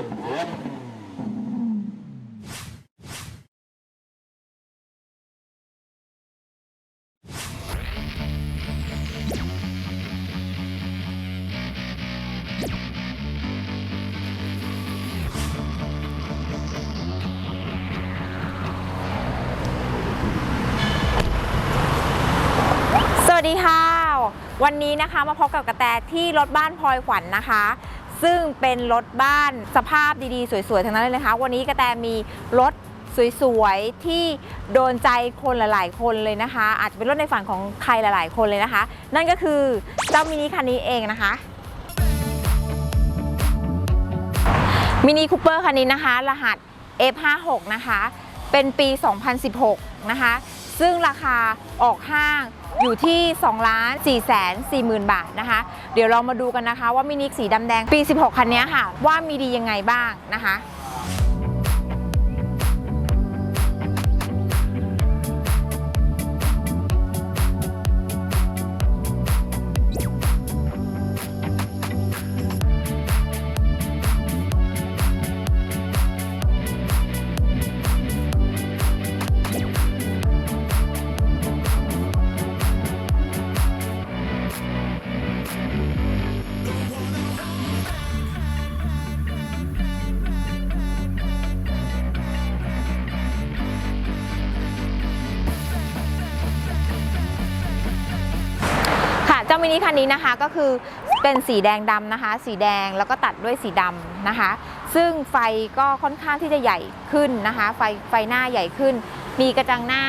สวัสดีค่ะ วันนี้นะคะมาพบกับกระแตที่รถบ้านพลอยขวัญนะคะ ซึ่งเป็นรถบ้านสภาพดีๆ สวยๆ ทั้งนั้นเลยนะคะ วันนี้กระแตมีรถสวยๆ ที่โดนใจคนหลายๆ คนเลยนะคะ อาจจะเป็นรถในฝันของใครหลายๆ คนเลยนะคะ นั่นก็คือเจ้ามินิคันนี้เองนะคะมินิคูเปอร์คันนี้นะคะ รหัส F56 นะคะ เป็นปี 2016 นะคะ ซึ่งราคาออกห้างอยู่ที่2ล้าน4แสน4หมื่นบาทนะคะ เดี๋ยวเรามาดูกันนะคะว่ามินิสีดำแดงปี 16 คันนี้ค่ะ ว่ามีดียังไงบ้างนะคะ มินิคันนี้นะคะก็คือเป็นสีแดงดำนะคะ สีแดงแล้วก็ตัดด้วยสีดำนะคะ ซึ่งไฟก็ค่อนข้างที่จะใหญ่ขึ้นนะคะ ไฟไฟหน้าใหญ่ขึ้น มีกระจังหน้า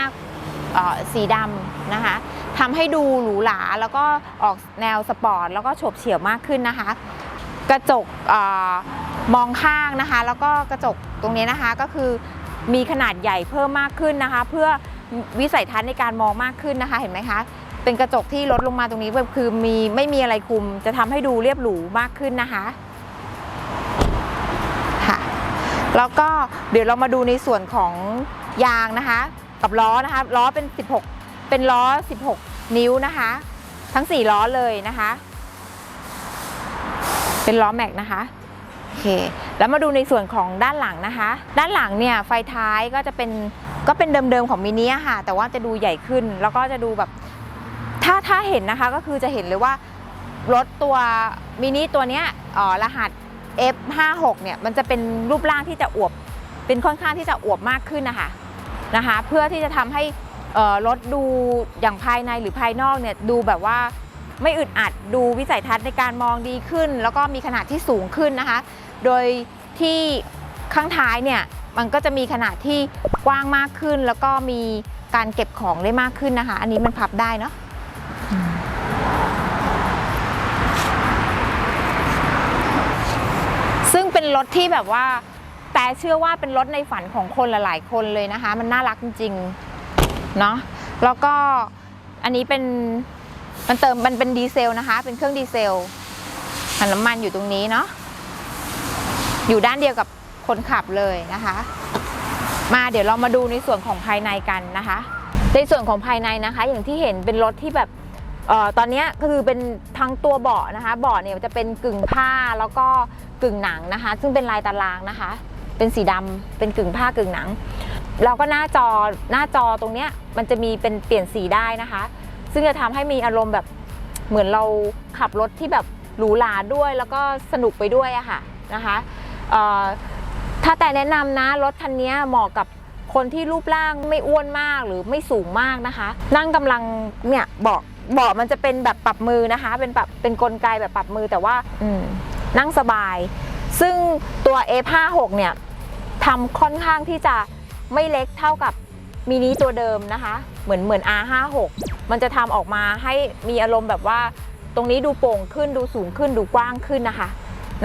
สีดำนะคะทำให้ดูหรูหราแล้วก็ออกแนวสปอร์ตแล้วก็โฉบเฉี่ยวมากขึ้นนะคะ กระจกออมองข้างนะคะ แล้วก็กระจกตรงนี้นะคะก็คือมีขนาดใหญ่เพิ่มมากขึ้นนะคะ เพื่อวิสัยทัศน์ในการมองมากขึ้นนะคะเห็นไหมคะ เป็นกระจกที่ลดลงมาตรงนี้แบบคือมีไม่มีอะไรคุม จะทำให้ดูเรียบหรูมากขึ้นนะคะค่ะแล้วก็เดี๋ยวเรามาดูในส่วนของยางนะคะ กับล้อนะคะล้อเป็น 16 เป็นล้อ 16 นิ้วนะคะ ทั้ง 4 ล้อเลยนะคะ เป็นล้อแม็กนะคะโอเคแล้วมาดูในส่วนของด้านหลังนะคะ ด้านหลังเนี่ยไฟท้ายก็จะเป็นก็เป็นเดิมๆของมินิอะค่ะแต่ว่าจะดูใหญ่ขึ้น แล้วก็จะดูแบบ ถ้าถ้าเห็นนะคะก็คือจะเห็นเลยว่ารถตัวมินิตัวเนี้ยรหัส F56 เนี่ยมันจะเป็นรูปร่างที่จะอวบ เป็นค่อนข้างที่จะอวบมากขึ้นนะคะนะคะเพื่อที่จะทำให้รถดูอย่างภายในหรือภายนอกเนี่ยดูแบบว่าไม่อึดอัดดูวิสัยทัศน์ในการมองดีขึ้น แล้วก็มีขนาดที่สูงขึ้นนะคะ โดยที่ข้างท้ายเนี่ยมันก็จะมีขนาดที่กว้างมากขึ้น แล้วก็มีการเก็บของได้มากขึ้นนะคะ อันนี้มันพับได้เนาะ ซึ่งเป็น รถที่แบบว่า แต่เชื่อว่าเป็นรถในฝันของคนหลาย ๆ คนเลยนะคะ มันน่ารักจริงๆเนาะแล้วก็อันนี้เป็นมันเติมมันเป็นดีเซลนะคะ เป็นเครื่องดีเซลถังน้ำมันอยู่ตรงนี้เนาะอยู่ด้านเดียวกับคนขับเลยนะคะ มาเดี๋ยวเรามาดูในส่วนของภายในกันนะคะ ในส่วนของภายในนะคะ อย่างที่เห็นเป็นรถที่แบบ ตอนนี้คือเป็นทั้งตัวเบาะนะคะเบาะเนี่ยจะเป็นกึ่งผ้าแล้วก็กึ่งหนังนะคะ ซึ่งเป็นลายตารางนะคะ เป็นสีดำเป็นกึ่งผ้ากึ่งหนัง แล้วก็หน้าจอหน้าจอตรงเนี้ยมันจะมีเป็นเปลี่ยนสีได้นะคะ ซึ่งจะทำให้มีอารมณ์แบบเหมือนเราขับรถที่แบบหรูหราด้วยแล้วก็สนุกไปด้วยอะค่ะนะคะถ้าแต่แนะนำนะรถคันนี้เหมาะกับคนที่รูปร่างไม่อ้วนมากหรือไม่สูงมากนะคะ นั่งกำลังเนี่ยเบาะ เบาะมันจะเป็นแบบปรับมือนะคะ เป็นปรับเป็นกลไกแบบปรับมือแต่ว่าอืมนั่งสบาย ซึ่งตัว F56 เนี่ยทำค่อนข้างที่จะไม่เล็กเท่ากับมินิตัวเดิมนะคะ เหมือนเหมือน R56 มันจะทำออกมาให้มีอารมณ์แบบว่า ตรงนี้ดูโป่งขึ้นดูสูงขึ้นดูกว้างขึ้นนะคะ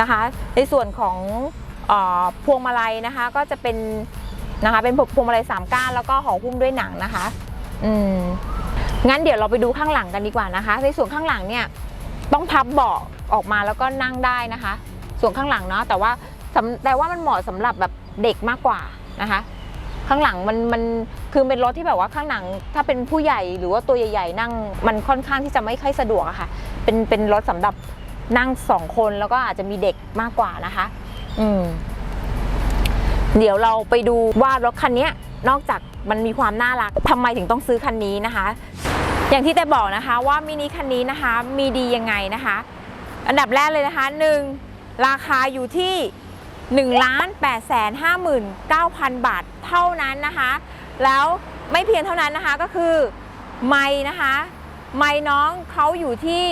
นะคะ ในส่วนของเออพวงมาลัยนะคะ ก็จะเป็นนะคะเป็นพวงมาลัยสามก้านแล้วก็ห่อหุ้มด้วยหนังนะคะ อืม งั้นเดี๋ยวเราไปดูข้างหลังกันดีกว่านะคะ ในส่วนข้างหลังเนี่ยต้องพับเบาะออกมาแล้วก็นั่งได้นะคะ ส่วนข้างหลังเนาะแต่ว่าแต่ว่ามันเหมาะสำหรับแบบเด็กมากกว่านะคะ ข้างหลังมันมันคือเป็นรถที่แบบว่าข้างหลัง ถ้าเป็นผู้ใหญ่หรือว่าตัวใหญ่ๆ นั่งมันค่อนข้างที่จะไม่ค่อยสะดวกอะค่ะ เป็นเป็นรถสำหรับนั่งสองคนแล้วก็อาจจะมีเด็กมากกว่านะคะ อืมเดี๋ยวเราไปดูว่ารถคันนี้นอกจากมันมีความน่ารักทำไมถึงต้องซื้อคันนี้นะคะ อย่างที่แต่บอกนะคะว่ามินิคันนี้นะคะมีดียังไงนะคะ อันดับแรกเลยนะคะ 1. ราคาอยู่ที่1ล้าน8แสน59,000 บาทเท่านั้นนะคะ แล้วไม่เพียงเท่านั้นนะคะก็คือไม่นะคะไม่น้องเขาอยู่ที่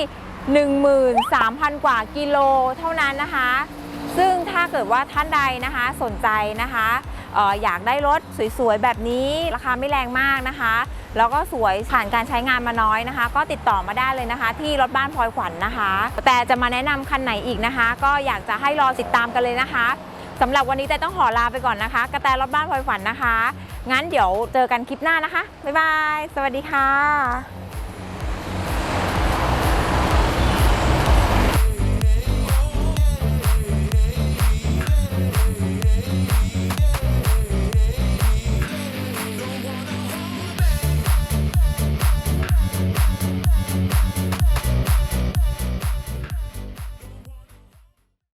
13,000 กว่ากิโลเท่านั้นนะคะ ซึ่งถ้าเกิดว่าท่านใดนะคะสนใจนะคะ อออยากได้รถสวยๆ แบบนี้ราคาไม่แรงมากนะคะ แล้วก็สวยผ่านการใช้งานมาน้อยนะคะ ก็ติดต่อมาได้เลยนะคะ ที่รถบ้านพลอยขวัญนะคะ แต่จะมาแนะนำคันไหนอีกนะคะ ก็อยากจะให้รอติดตามกันเลยนะคะสำหรับวันนี้แต่ต้องขอลาไปก่อนนะคะ กระแตรถบ้านพลอยขวัญนะคะ งั้นเดี๋ยวเจอกันคลิปหน้านะคะบ๊ายบายสวัสดีค่ะ